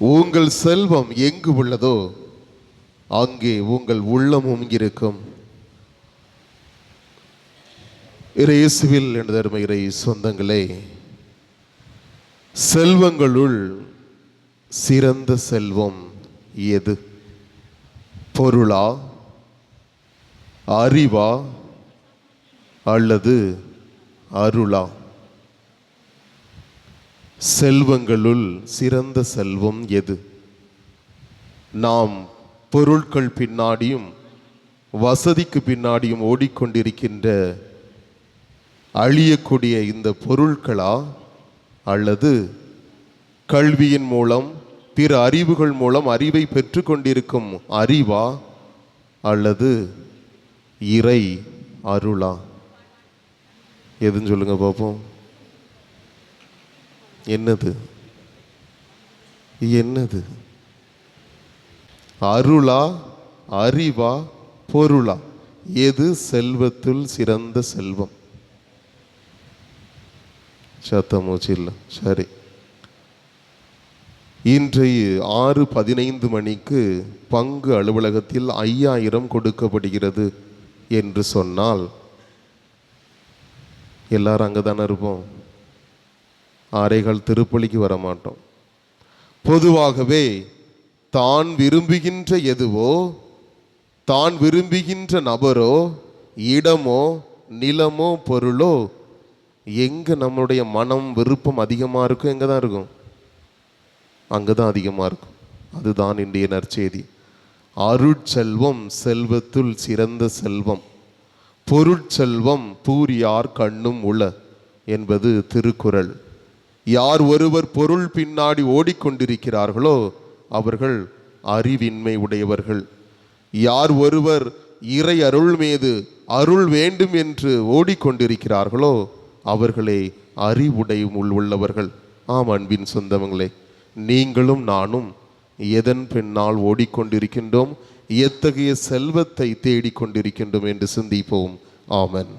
உங்கள் செல்வம் எங்கு உள்ளதோ அங்கே உங்கள் உள்ளமும் இருக்கும். இயேசுவில் எனதருமை இறை சொந்தங்களே செல்வங்களுள் சிறந்த செல்வம் எது? பொருளா? அறிவா? அல்லது அருளா? செல்வங்களுள் சிறந்த செல்வம் எது? நாம் பொருட்கள் பின்னாடியும் வசதிக்கு பின்னாடியும் ஓடிக்கொண்டிருக்கின்ற அழியக்கூடிய இந்த பொருட்களா? அல்லது கல்வியின் மூலம் பிற அறிவுகள் மூலம் அறிவை பெற்றுக்கொண்டிருக்கும் அறிவா? அல்லது இறை அருளா? எதுன்னு சொல்லுங்க பார்ப்போம் என்னது? என்னது? அருளா அறிவா பொருளா? எது செல்வத்துள் சிறந்த செல்வம்? சத்தமூச்சு இல்லை. சரி. இன்றைய ஆறு பதினைந்து மணிக்கு பங்கு அலுவலகத்தில் ஐயாயிரம் கொடுக்கப்படுகிறது என்று சொன்னால் எல்லாரும் அங்கே தானே இருப்போம்? ஆரைகள் திருப்பலிக்கு வர மாட்டோம் பொதுவாகவே தான் விரும்புகின்ற எதுவோ தான் விரும்புகின்ற நபரோ இடமோ நிலமோ பொருளோ எங்கே நம்மளுடைய மனம் விருப்பம் அதிகமாக இருக்கும் எங்கே தான் இருக்கும்? அங்கே தான் அதிகமாக இருக்கும். அதுதான் இன்றைய நற்செய்தி. அருட்செல்வம் செல்வத்துள் சிறந்த செல்வம். பொருட்செல்வம் பூரியார் கண்ணும் உள என்பது திருக்குறள். யார் ஒருவர் பொருள் பின்னாடி ஓடிக்கொண்டிருக்கிறார்களோ அவர்கள் அறிவின்மை உடையவர்கள். யார் ஒருவர் இறை அருள் மீது அருள் வேண்டும் என்று ஓடிக்கொண்டிருக்கிறார்களோ அவர்களே அறிவுடை உள் உள்ளவர்கள். ஆம் அன்பின் சொந்தவங்களே நீங்களும் நானும் எதன் பின்னால் ஓடிக்கொண்டிருக்கின்றோம்? எத்தகைய செல்வத்தை தேடிக்கொண்டிருக்கின்றோம் என்று சிந்திப்போம். ஆமன்.